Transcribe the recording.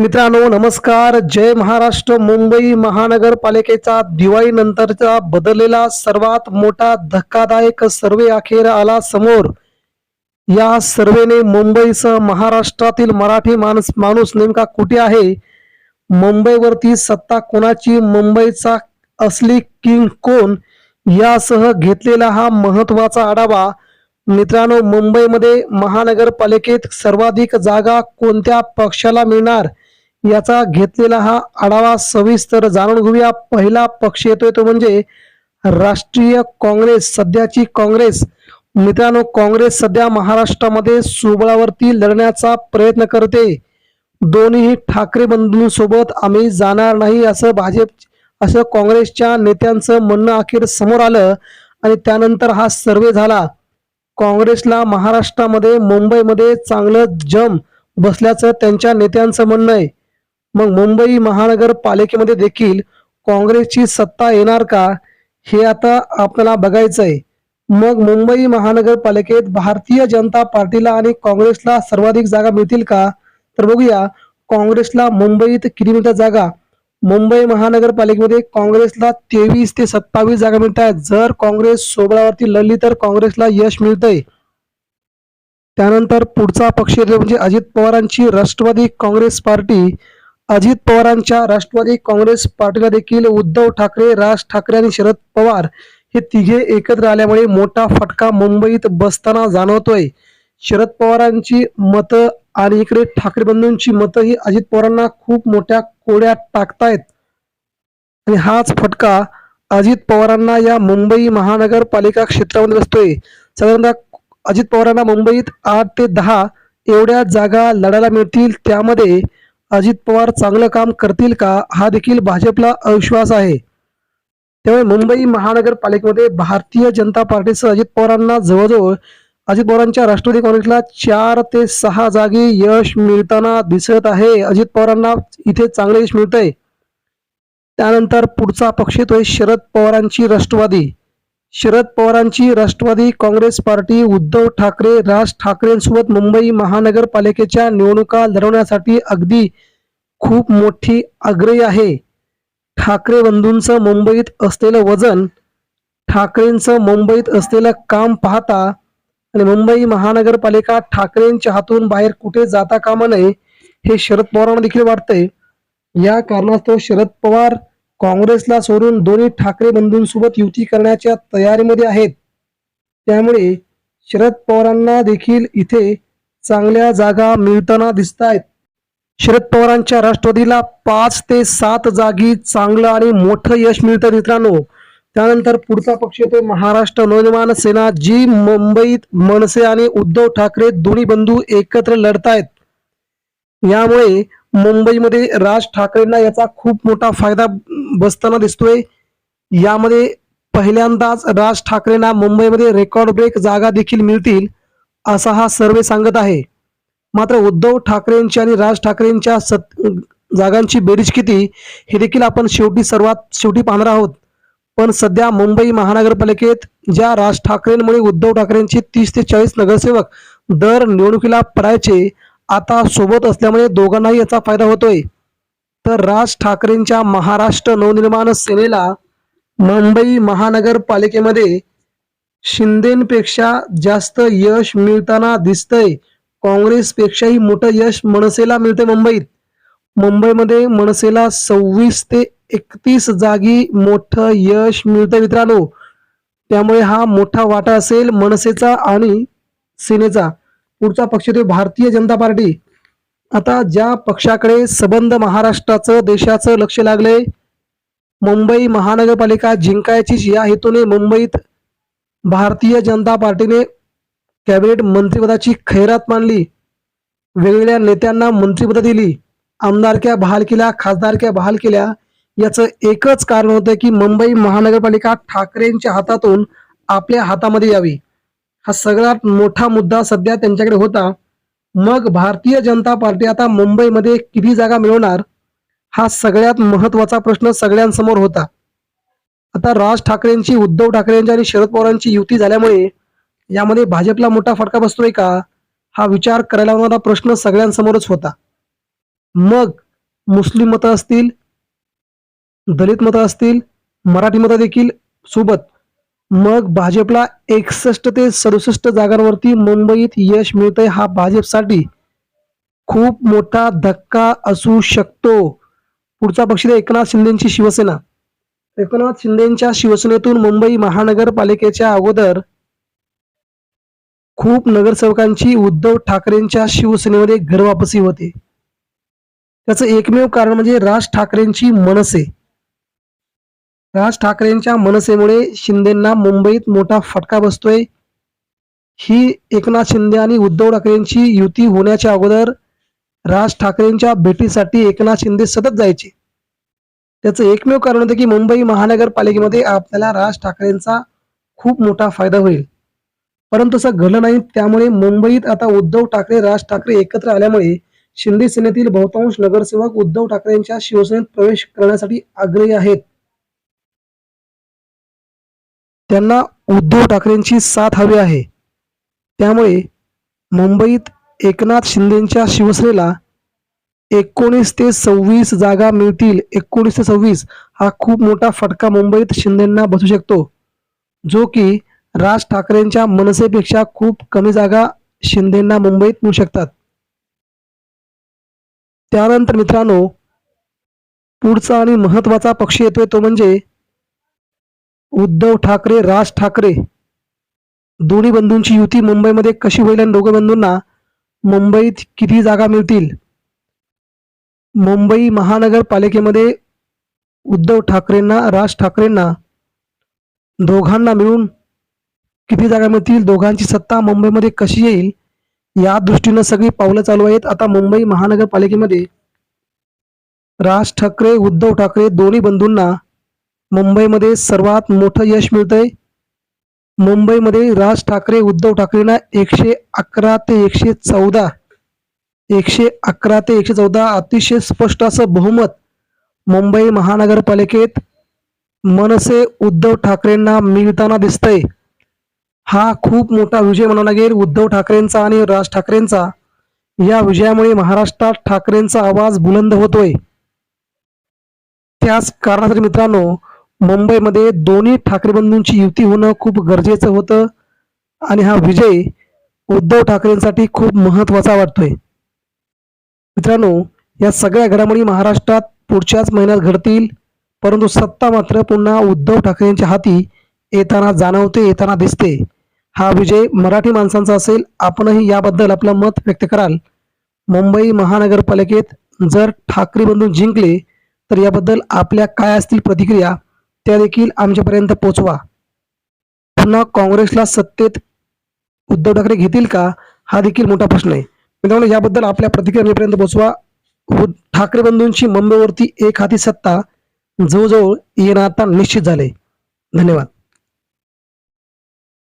मित्रांनो नमस्कार. जय महाराष्ट्र मुंबई महानगरपालिकेचा दिवाळीनंतरचा बदललेला सर्वात मोठा धक्कादायक सर्वे अखेर आला समोर. या सर्वेने मुंबईसह महाराष्ट्रातील मराठी माणूस माणूस नेमका कुठे आहे? मुंबईवरती सत्ता कोणाची? मुंबईचा असली किंग कोण? यासह घेतलेला हा महत्त्वाचा आढावा. मित्रांनो मुंबईमध्ये महानगरपालिकेत सर्वाधिक जागा कोणत्या पक्षाला मिळणार? याचा घेतलेला हा आढावा सविस्तर जाणून घेऊया. पहिला पक्ष येतोय तो म्हणजे राष्ट्रीय काँग्रेस. सध्याची काँग्रेस मित्रांनो काँग्रेस सध्या महाराष्ट्रामध्ये सुबळावरती लढण्याचा प्रयत्न करते. दोन्ही ठाकरे बंधूंसोबत आम्ही जाणार नाही असं भाजप असं काँग्रेसच्या नेत्यांचं म्हणणं अखेर समोर आलं आणि त्यानंतर हा सर्वे झाला. काँग्रेसला महाराष्ट्रामध्ये मुंबईमध्ये चांगलं जम बसल्याचं त्यांच्या नेत्यांचं म्हणणं आहे. मग मुंबई महानगरपालिकेमध्ये देखील काँग्रेसची सत्ता येणार का? हे आता आपल्याला बघायचं आहे मग मुंबई महानगरपालिकेत भारतीय जनता पार्टीला आणि काँग्रेसला सर्वाधिक जागा मिळतील का? तर बघूया. काँग्रेसला मुंबईत किती मिळतात जागा? मुंबई महानगरपालिकेमध्ये काँग्रेसला तेवीस ते सत्तावीस जागा मिळत आहेत जर काँग्रेस सोबळावरती लढली तर काँग्रेसला यश मिळतंय. त्यानंतर पुढचा पक्ष म्हणजे अजित पवारांची राष्ट्रवादी काँग्रेस पार्टी. अजित पवारांच्या राष्ट्रवादी काँग्रेस पार्टीला देखील उद्धव ठाकरे राज ठाकरे आणि शरद पवार हे तिघे एकत्र आल्यामुळे मोठा फटका मुंबईत बसताना जाणवतोय. शरद पवारांची मतं आणि इकडे ठाकरे बंधूंची मतं ही अजित पवारांना खूप मोठ्या कोड्यात टाकतायत. आणि हाच फटका अजित पवारांना या मुंबई महानगरपालिका क्षेत्रामध्ये बसतोय. साधारणतः अजित पवारांना मुंबईत आठ ते दहा एवढ्या जागा लढायला मिळतील. त्यामध्ये अजित पवार चांगलं काम करतील का हा देखील भाजपला अविश्वास आहे. त्यामुळे मुंबई महानगरपालिकेमध्ये भारतीय जनता पार्टीसह अजित पवारांना जवळजवळ अजित पवारांच्या राष्ट्रवादी काँग्रेसला चार ते सहा जागी यश मिळताना दिसत आहे. अजित पवारांना इथे चांगलं यश मिळतंय. त्यानंतर पुढचा पक्ष येतोय शरद पवारांची राष्ट्रवादी. शरद पवारांची राष्ट्रवादी काँग्रेस पार्टी उद्धव ठाकरे राज ठाकरेंसोबत मुंबई महानगरपालिकेच्या निवडणुका लढवण्यासाठी अगदी खूप मोठी आग्रही आहे. ठाकरे बंधूंचं मुंबईत असलेलं वजन ठाकरेंचं मुंबईत असलेलं काम पाहता आणि मुंबई महानगरपालिका ठाकरेंच्या हातून बाहेर कुठे जाता कामा नये हे शरद पवारांना देखील वाटतंय. या कारणास्तव शरद पवार काँग्रेसला सोडून दोन्ही ठाकरे बंधूंसोबत युती करण्याच्या तयारीमध्ये आहेत. त्यामुळे शरद पवारांना देखील इथे चांगल्या जागा मिळताना दिसत आहेत शरद पवारांच्या राष्ट्रवादीला पाच ते सात जागी चांगलं आणि मोठं यश मिळतं मित्रांनो. त्यानंतर पुढचा पक्ष येतो महाराष्ट्र नवनिर्माण सेना जी मुंबईत मनसे आणि उद्धव ठाकरे दोन्ही बंधू एकत्र लढतायत. यामुळे मुंबईमध्ये राज ठाकरेंना याचा खूप मोठा फायदा बसताना दिसतोय. यामध्ये पहिल्यांदाच राज ठाकरेंना मुंबईमध्ये रेकॉर्ड ब्रेक जागा देखील मिळतील असा हा सर्वे सांगत आहे. मात्र उद्धव ठाकरेंची आणि राज ठाकरेंच्या सत जागांची बेरीज किती हे देखील आपण शेवटी सर्वात शेवटी पाहणार आहोत. पण सध्या मुंबई महानगरपालिकेत ज्या राज ठाकरेंमुळे उद्धव ठाकरेंचे तीस ते चाळीस नगरसेवक दर निवडणुकीला पडायचे आता सोबत असल्यामुळे दोघांनाही याचा फायदा होतोय. तर राज ठाकरेंच्या महाराष्ट्र नवनिर्माण सेनेला मुंबई महानगरपालिकेमध्ये शिंदेपेक्षा जास्त यश मिळताना दिसतंय. काँग्रेसपेक्षाही मोठं यश मनसेला मिळते मुंबईत. मुंबईमध्ये मनसेला सव्वीस ते एकतीस जागी मोठं यश मिळतं मित्रांनो. त्यामुळे हा मोठा वाटा असेल मनसेचा आणि सेनेचा. पुढचा पक्ष ते भारतीय जनता पार्टी. आता ज्या पक्षाकडे सबंध महाराष्ट्राचं देशाचं लक्ष लागलंय मुंबई महानगरपालिका जिंकायचीच या हेतूने मुंबईत भारतीय जनता पार्टीने कॅबिनेट मंत्रिपदाची खैरात मानली वेगवेगळ्या नेत्यांना मंत्रिपदं दिली. आमदारक्या बहाल केल्या खासदारक्या बहाल केल्या. याचं एकच कारण होतं की मुंबई महानगरपालिका ठाकरेंच्या हातातून आपल्या हातामध्ये यावी. हा सगळ्यात मोठा मुद्दा सध्या त्यांच्याकडे होता. मग भारतीय जनता पार्टी आता मुंबईमध्ये किती जागा मिळवणार? हा सगळ्यात महत्त्वाचा प्रश्न सगळ्यांसमोर होता. आता राज ठाकरेंची उद्धव ठाकरेंची आणि शरद पवारांची युती झाल्यामुळे यामध्ये भाजपला मोठा फटका बसतोय का? हा विचार करायला होणारा प्रश्न सगळ्यांसमोरच होता. मग मुस्लिम मतं असतील दलित मतं असतील मराठी मतं देखील सोबत मग भाजपला एकसष्ट ते सदुसष्ट जागांवरती मुंबईत यश मिळतंय हा भाजपसाठी खूप मोठा धक्का असू शकतो. पुढचा पक्ष आहे एकनाथ शिंदेची शिवसेना. एकनाथ शिंदेच्या शिवसेनेतून मुंबई महानगरपालिकेच्या अगोदर खूप नगरसेवकांची उद्धव ठाकरेंच्या शिवसेनेमध्ये घरवापसी होते. त्याचं एकमेव कारण म्हणजे राज ठाकरेंची मनसे. राज ठाकरेंच्या मनसेमुळे शिंदेंना मुंबईत मोठा फटका बसतोय. ही एकनाथ शिंदे आणि उद्धव ठाकरेंची युती होण्याच्या अगोदर राज ठाकरेंच्या भेटीसाठी एकनाथ शिंदे सतत जायचे. त्याचं एकमेव कारण होतं की मुंबई महानगरपालिकेमध्ये आपल्याला राज ठाकरेंचा खूप मोठा फायदा होईल. परंतु असं घडलं नाही त्यामुळे मुंबईत आता उद्धव ठाकरे राज ठाकरे एकत्र आल्यामुळे शिंदे सेनेतील बहुतांश नगरसेवक उद्धव ठाकरेंच्या शिवसेनेत प्रवेश करण्यासाठी आग्रही आहेत. त्यांना उद्धव ठाकरेंची साथ हवी आहे. त्यामुळे मुंबईत एकनाथ शिंदेंच्या शिवसेनेला एकोणीस ते सव्वीस जागा मिळतील. एकोणीस ते सव्वीस हा खूप मोठा फटका मुंबईत शिंदेंना बसू शकतो. जो की राज ठाकरेंच्या मनसेपेक्षा खूप कमी जागा शिंदेंना मुंबईत मिळू शकतात. त्यानंतर मित्रांनो पुढचा आणि महत्त्वाचा पक्ष येतोय तो म्हणजे उद्धव ठाकरे राज ठाकरे दोन्ही बंधूंची युती मुंबईमध्ये कशी होईल आणि दोघे बंधूंना मुंबईत किती जागा मिळतील? मुंबई महानगरपालिकेमध्ये उद्धव ठाकरेंना राज ठाकरेंना दोघांना मिळून किती जागा मिळतील? दोघांची सत्ता मुंबईमध्ये कशी येईल? या दृष्टीनं सगळी पावलं चालू आहेत. आता मुंबई महानगरपालिकेमध्ये राज ठाकरे उद्धव ठाकरे दोन्ही बंधूंना मुंबईमध्ये सर्वात मोठं यश मिळतंय. मुंबईमध्ये राज ठाकरे उद्धव ठाकरेंना एकशे अकरा ते एकशे चौदा. एकशे अकरा ते एकशे चौदा अतिशय स्पष्ट असं बहुमत मुंबई महानगरपालिकेत मनसे उद्धव ठाकरेंना मिळताना दिसतंय. हा खूप मोठा विजय म्हणावा लागेल. उद्धव ठाकरेंचा आणि राज ठाकरेंचा. या विजयामुळे महाराष्ट्रात ठाकरेंचा आवाज बुलंद होतोय. त्याच कारणासाठी मित्रांनो मुंबईमध्ये दोन्ही ठाकरे बंधूंची युती होणं खूप गरजेचं होतं. आणि हा विजय उद्धव ठाकरेंसाठी खूप महत्त्वाचा वाटतोय. मित्रांनो या सगळ्या घडामोडी महाराष्ट्रात पुढच्याच महिन्यात घडतील. परंतु सत्ता मात्र पुन्हा उद्धव ठाकरेंच्या हाती येताना जाणवते येताना दिसते. हा विजय मराठी माणसांचा असेल आपणही याबद्दल आपलं मत व्यक्त कराल. मुंबई महानगरपालिकेत जर ठाकरे बंधू जिंकले तर याबद्दल आपल्या काय असतील प्रतिक्रिया? त्या देखील आमच्यापर्यंत पोचवा. पुन्हा काँग्रेसला सत्तेत उद्धव ठाकरे घेतील का हा देखील मोठा प्रश्न आहे. मित्रांनो याबद्दल आपल्या प्रतिक्रिया आमच्यापर्यंत पोचवा. हो, ठाकरे बंधूंची मुंबईवरती एक हाती सत्ता जवळजवळ येणं आता निश्चित झाले धन्यवाद.